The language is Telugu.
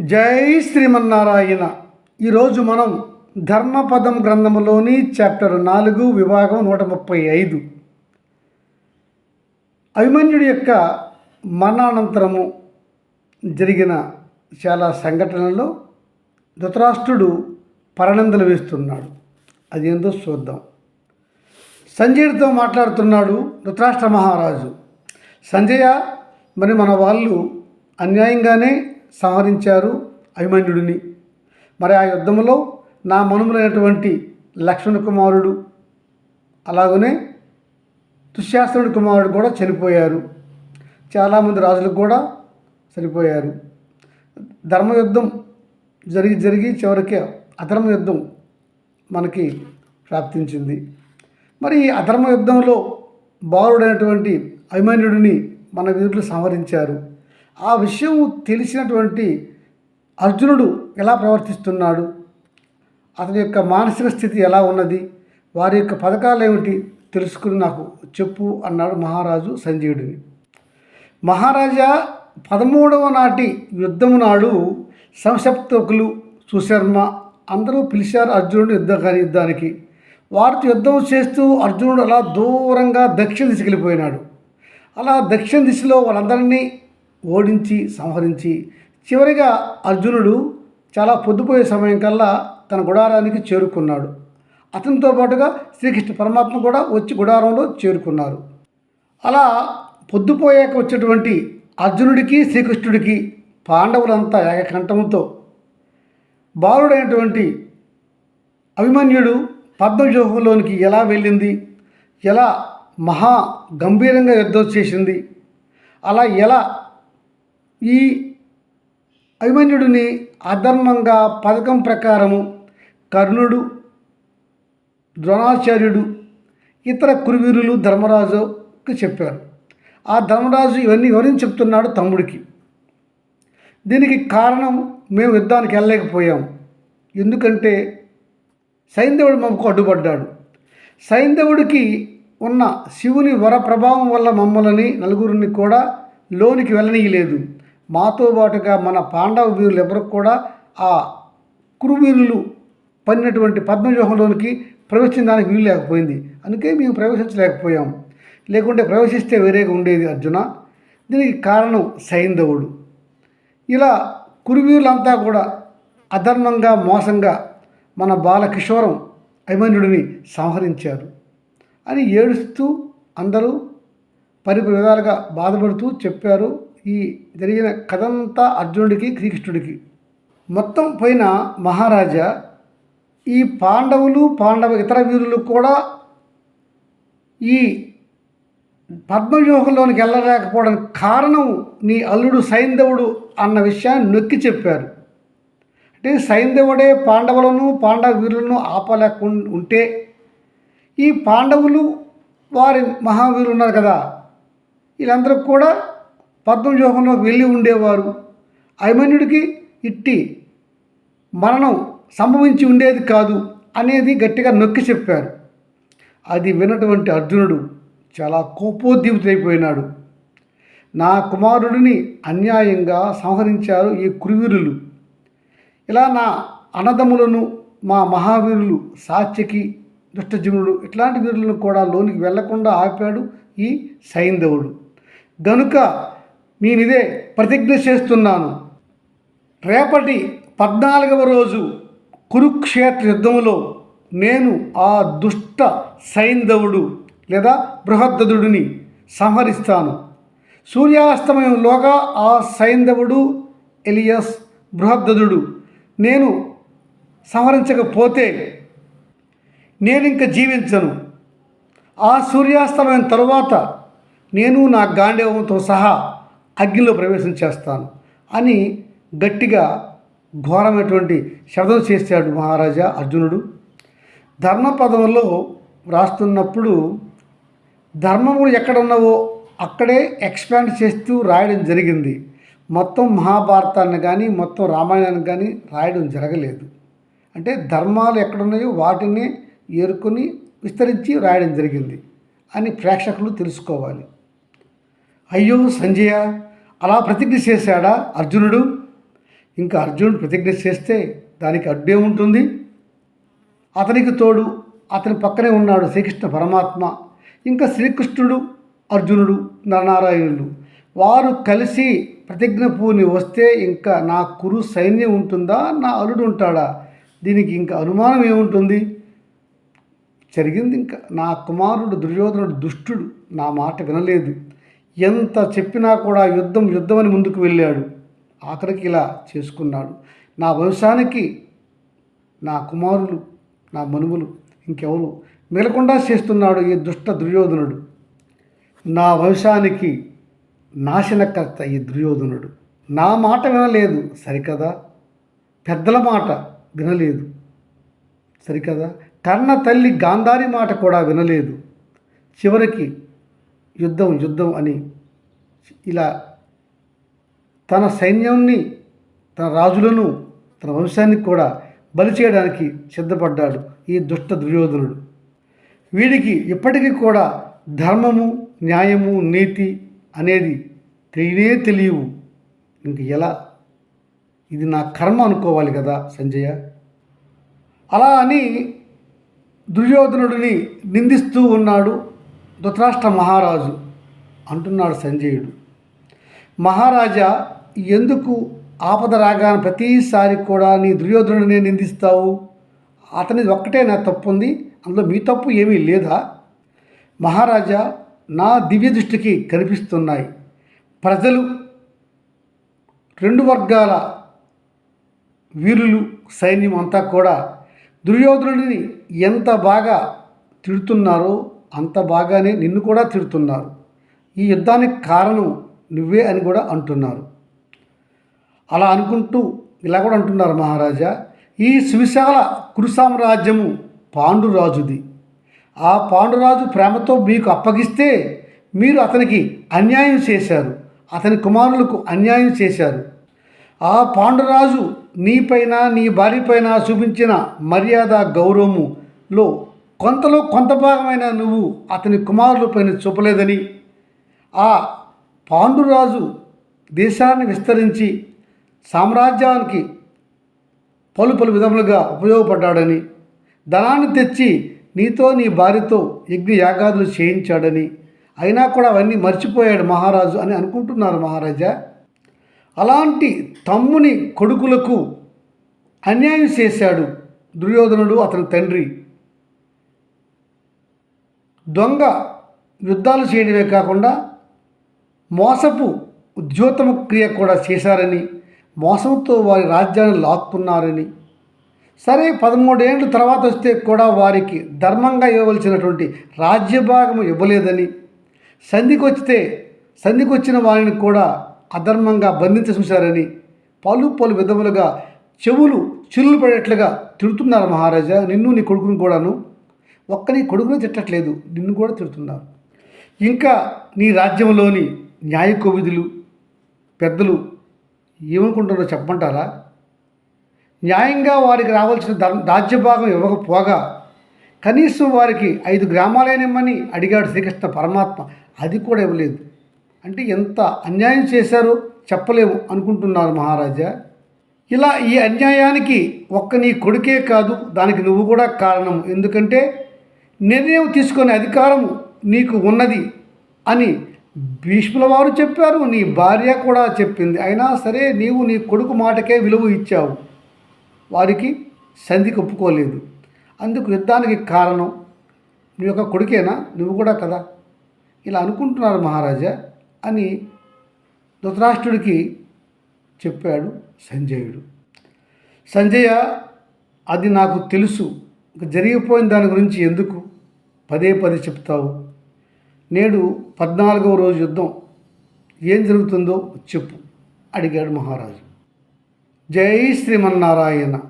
జై శ్రీమన్నారాయణ. ఈరోజు మనం ధర్మపదం గ్రంథములోని చాప్టర్ నాలుగు విభాగం నూట ముప్పై ఐదు. అభిమన్యుడి యొక్క మరణానంతరము జరిగిన చాలా సంఘటనలో ధృతరాష్ట్రుడు పరనందలు వేస్తున్నాడు. అది ఏందో చూద్దాం. సంజయుడితో మాట్లాడుతున్నాడు ధృతరాష్ట్ర మహారాజు. సంజయ మరి మన వాళ్ళు అన్యాయంగానే సంహరించారు అభిమన్యుడిని. మరి ఆ యుద్ధంలో నా మనుములైనటువంటి లక్ష్మణ కుమారుడు అలాగనే దుశ్శాస్త్రుడి కుమారుడు కూడా చనిపోయారు. చాలామంది రాజులకు కూడా చనిపోయారు. ధర్మయుద్ధం జరిగి జరిగి చివరికి అధర్మ యుద్ధం మనకి ప్రాప్తించింది. మరి ఈ అధర్మ యుద్ధంలో బాలుడైనటువంటి అభిమన్యుడిని మన వీరులు సంహరించారు. ఆ విషయం తెలిసినటువంటి అర్జునుడు ఎలా ప్రవర్తిస్తున్నాడు? అతని యొక్క మానసిక స్థితి ఎలా ఉన్నది? వారి యొక్క పథకాలు ఏమిటి? తెలుసుకుని నాకు చెప్పు అన్నాడు మహారాజు సంజీవుడిని మహారాజా పదమూడవ నాటి యుద్ధము నాడు సంసప్తకులు సుశర్మ అందరూ పిలిచారు అర్జునుడు యుద్ధ యుద్ధానికి. వారితో యుద్ధం చేస్తూ అర్జునుడు అలా దూరంగా దక్షిణ దిశకెళ్ళిపోయినాడు. అలా దక్షిణ దిశలో వాళ్ళందరినీ ఓడించి సంహరించి చివరిగా అర్జునుడు చాలా పొద్దుపోయే సమయం కల్లా తన గుడారానికి చేరుకున్నాడు. అతనితో పాటుగా శ్రీకృష్ణ పరమాత్మ కూడా వచ్చి గుడారంలో చేరుకున్నారు. అలా పొద్దుపోయాక వచ్చేటువంటి అర్జునుడికి శ్రీకృష్ణుడికి పాండవులంతా ఏకకంఠంతో బాలుడైనటువంటి అభిమన్యుడు పద్మవ్యూహంలోనికి ఎలా వెళ్ళింది? ఎలా మహా గంభీరంగా యుద్ధం చేసింది? అలా ఎలా ఈ అభిమన్యుడిని అధర్మంగా పథకం ప్రకారము కర్ణుడు ద్రోణాచార్యుడు ఇతర కురువీరులు ధర్మరాజుకి చెప్పారు. ఆ ధర్మరాజు ఇవన్నీ వివరించి చెప్తున్నాడు? తమ్ముడికి. దీనికి కారణం మేము యుద్ధానికి వెళ్ళలేకపోయాం. ఎందుకంటే సైంధవుడు మాకు అడ్డుపడ్డాడు. సైంధవుడికి ఉన్న శివుని వర ప్రభావం వల్ల మమ్మల్ని నలుగురిని కూడా లోనికి వెళ్ళనీయలేదు. మాతో పాటుగా మన పాండవ వీరులు ఎవరికి కూడా ఆ కురువీరులు పడినటువంటి పద్మవ్యూహంలోనికి ప్రవేశించడానికి వీలు లేకపోయింది. అందుకే మేము ప్రవేశించలేకపోయాం లేకుంటే ప్రవేశిస్తే వేరేగా ఉండేది అర్జున. దీనికి కారణం సైంధవుడు ఇలా కురువీరులంతా కూడా అధర్మంగా మోసంగా మన బాలకిషోరం అభిమన్యుడిని సంహరించారు. అని ఏడుస్తూ అందరూ పరి విధాలుగా బాధపడుతూ చెప్పారు. ఈ జరిగిన కథంతా అర్జునుడికి శ్రీకృష్ణుడికి. మొత్తం పోయిన మహారాజా ఈ పాండవులు పాండవ ఇతర వీరులు కూడా ఈ పద్మవ్యూహంలోనికి వెళ్ళలేకపోవడానికి కారణం నీ అల్లుడు సైంధవుడు అన్న విషయాన్ని నొక్కి చెప్పారు. అంటే సైంధవుడే పాండవులను పాండవ వీరులను ఆపలేకుండా ఉంటే ఈ పాండవులు వారి మహావీరులు ఉన్నారు కదా వీళ్ళందరూ కూడా పద్మవ్యూహంలోకి వెళ్ళి ఉండేవారు. అభిమన్యుడికి ఇట్టి మరణం సంభవించి ఉండేది కాదు అనేది గట్టిగా నొక్కి చెప్పారు. అది విన్నటువంటి అర్జునుడు చాలా కోపోద్దీపుతైపోయినాడు నా కుమారుడిని అన్యాయంగా సంహరించారు ఈ కురువీరులు. ఇలా నా అన్నదమ్ములను మా మహావీరులు సాత్యకి దుష్టజీవుడు ఇట్లాంటి వీరులను కూడా లోనికి వెళ్ళకుండా ఆపాడు ఈ సైంధవుడు. గనుక నేనిదే ప్రతిజ్ఞ చేస్తున్నాను. రేపటి పద్నాలుగవ రోజు కురుక్షేత్ర యుద్ధంలో నేను ఆ దుష్ట సైంధవుడు లేదా బృహద్దుడిని సంహరిస్తాను. సూర్యాస్తమయంలోగా ఆ సైంధవుడు ఎలియస్ బృహద్దుడు నేను సంహరించకపోతే నేను ఇంక జీవించను. ఆ సూర్యాస్తమయం తరువాత నేను నా గాంధీవంతో సహా అగ్నిలో ప్రవేశం చేస్తాను అని గట్టిగా ఘోరమైనటువంటి శబ్దం చేశాడు మహారాజా అర్జునుడు. ధర్మపదంలో రాస్తున్నప్పుడు ధర్మములు ఎక్కడున్నావో అక్కడే ఎక్స్పాండ్ చేస్తూ రాయడం జరిగింది. మొత్తం మహాభారతాన్ని కానీ మొత్తం రామాయణాన్ని కానీ రాయడం జరగలేదు. అంటే ధర్మాలు ఎక్కడున్నాయో వాటిని ఏరుకొని విస్తరించి రాయడం జరిగింది అని ప్రేక్షకులు తెలుసుకోవాలి. అయ్యో సంజయ! అలా ప్రతిజ్ఞ చేశాడా అర్జునుడు? ఇంకా అర్జునుడు ప్రతిజ్ఞ చేస్తే దానికి అడ్డే ఉంటుంది. అతనికి తోడు అతని పక్కనే ఉన్నాడు శ్రీకృష్ణ పరమాత్మ. ఇంకా శ్రీకృష్ణుడు అర్జునుడు నరనారాయణుడు. వారు కలిసి ప్రతిజ్ఞ పూని వస్తే ఇంకా నా కురు సైన్యం ఉంటుందా? నా అల్లుడు ఉంటాడా? దీనికి ఇంకా అనుమానం ఏముంటుంది? జరిగింది ఇంకా. నా కుమారుడు దుర్యోధనుడు దుష్టుడు. నా మాట వినలేదు. ఎంత చెప్పినా కూడా యుద్ధం యుద్ధమని ముందుకు వెళ్ళాడు. ఆఖరికి ఇలా చేసుకున్నాడు. నా వంశానికి నా కుమారులు నా మనువులు ఇంకెవరు మిగలకుండా చేస్తున్నాడు ఈ దుష్ట దుర్యోధనుడు. నా వంశానికి నాశనకర్త ఈ దుర్యోధనుడు. నా మాట వినలేదు సరికదా? పెద్దల మాట వినలేదు సరికదా? కర్ణ తల్లి గాంధారి మాట కూడా వినలేదు. చివరికి యుద్ధం యుద్ధం అని ఇలా తన సైన్యాన్ని తన రాజులను తన వంశాన్ని కూడా బలి చేయడానికి సిద్ధపడ్డాడు ఈ దుష్ట దుర్యోధనుడు. వీడికి ఇప్పటికీ కూడా ధర్మము న్యాయము నీతి అనేది తెలియనే తెలియవు. ఇంక ఎలా? ఇది నా కర్మ అనుకోవాలి కదా సంజయ. అలా అని దుర్యోధనుడిని నిందిస్తూ ఉన్నాడు. ధృతరాష్ట్ర మహారాజు అంటున్నాడు సంజయుడు. మహారాజా ఎందుకు ఆపద రాగానే ప్రతిసారి కూడా నీ దుర్యోధనుడిని నిందిస్తావు? అతని ఒక్కటే నా తప్పు ఉంది అందులో మీ తప్పు ఏమీ లేదా? మహారాజా నా దివ్య దృష్టికి కనిపిస్తున్నాయి. ప్రజలు రెండు వర్గాల వీరులు సైన్యం అంతా కూడా దుర్యోధనుడిని ఎంత బాగా తిడుతున్నారో అంత బాగానే నిన్ను కూడా తిడుతున్నారు. ఈ యుద్ధానికి కారణం నువ్వే అని కూడా అంటున్నారు. అలా అనుకుంటూ ఇలా కూడా అంటున్నారు మహారాజా ఈ సువిశాల కురు సామ్రాజ్యము పాండురాజుది. ఆ పాండురాజు ప్రేమతో మీకు అప్పగిస్తే మీరు అతనికి అన్యాయం చేశారు అతని కుమారులకు అన్యాయం చేశారు. ఆ పాండురాజు నీపైన నీ భార్యపైన చూపించిన మర్యాద గౌరవములో కొంతలో కొంత భాగమైన నువ్వు అతని కుమారులపైన చూపలేదని ఆ పాండురాజు దేశాన్ని విస్తరించి సామ్రాజ్యానికి పలు పలు విధములుగా ఉపయోగపడ్డాడని ధనాన్ని తెచ్చి నీతో నీ భార్యతో యజ్ఞ యాగాదులు చేయించాడని అయినా కూడా అవన్నీ మర్చిపోయాడు మహారాజు అని అనుకుంటున్నారు మహారాజా. అలాంటి తమ్ముని కొడుకులకు అన్యాయం చేశాడు దుర్యోధనుడు అతని తండ్రి. దొంగ యుద్ధాలు చేయడమే కాకుండా మోసపు ఉద్యోతమ క్రియ కూడా చేశారని మోసంతో వారి రాజ్యాన్ని లాక్కున్నారని. సరే పదమూడేండ్ల తర్వాత వస్తే కూడా వారికి ధర్మంగా ఇవ్వవలసినటువంటి రాజ్యభాగము ఇవ్వలేదని. సంధికి సంధికొచ్చిన సంధికి వచ్చిన వారిని కూడా అధర్మంగా బంధించ చూశారని పలు పలు విధములుగా చెవులు చిల్లు పడేట్లుగా తిడుతున్నారు మహారాజా. నిన్ను నీ కొడుకుని కూడాను ఒక్క నీ కొడుకునే తిట్టట్లేదు నిన్ను కూడా తిడుతున్నారు ఇంకా నీ రాజ్యంలోని న్యాయ కోవిధులు పెద్దలు ఏమనుకుంటారో చెప్పమంటారా? న్యాయంగా వారికి రావాల్సిన ధర్- రాజ్యభాగం ఇవ్వకపోగా కనీసం వారికి ఐదు గ్రామాలైనమ్మని అడిగాడు శ్రీకృష్ణ పరమాత్మ. అది కూడా ఇవ్వలేదు. అంటే ఎంత అన్యాయం చేశారో చెప్పలేము అనుకుంటున్నారు మహారాజా. ఇలా ఈ అన్యాయానికి ఒక్క నీ కొడుకే కాదు దానికి నువ్వు కూడా కారణం. ఎందుకంటే నిర్ణయం తీసుకునే అధికారం నీకు ఉన్నది అని భీష్ముల వారు చెప్పారు. నీ భార్య కూడా చెప్పింది. అయినా సరే నీవు నీ కొడుకు మాటకే విలువ ఇచ్చావు. వారికి సంధికి ఒప్పుకోలేదు. అందుకు యుద్ధానికి కారణం నీ యొక్క కొడుకేనా? నువ్వు కూడా కదా? ఇలా అనుకుంటున్నారు మహారాజా అని ధృతరాష్ట్రుడికి చెప్పాడు సంజయుడు. సంజయ అది నాకు తెలుసు. ఇక జరిగిపోయిన దాని గురించి ఎందుకు పదే పదే చెప్తావు? నేడు పద్నాలుగవ రోజు యుద్ధం. ఏం జరుగుతుందో చెప్పు అడిగాడు మహారాజు. జై శ్రీమన్నారాయణ.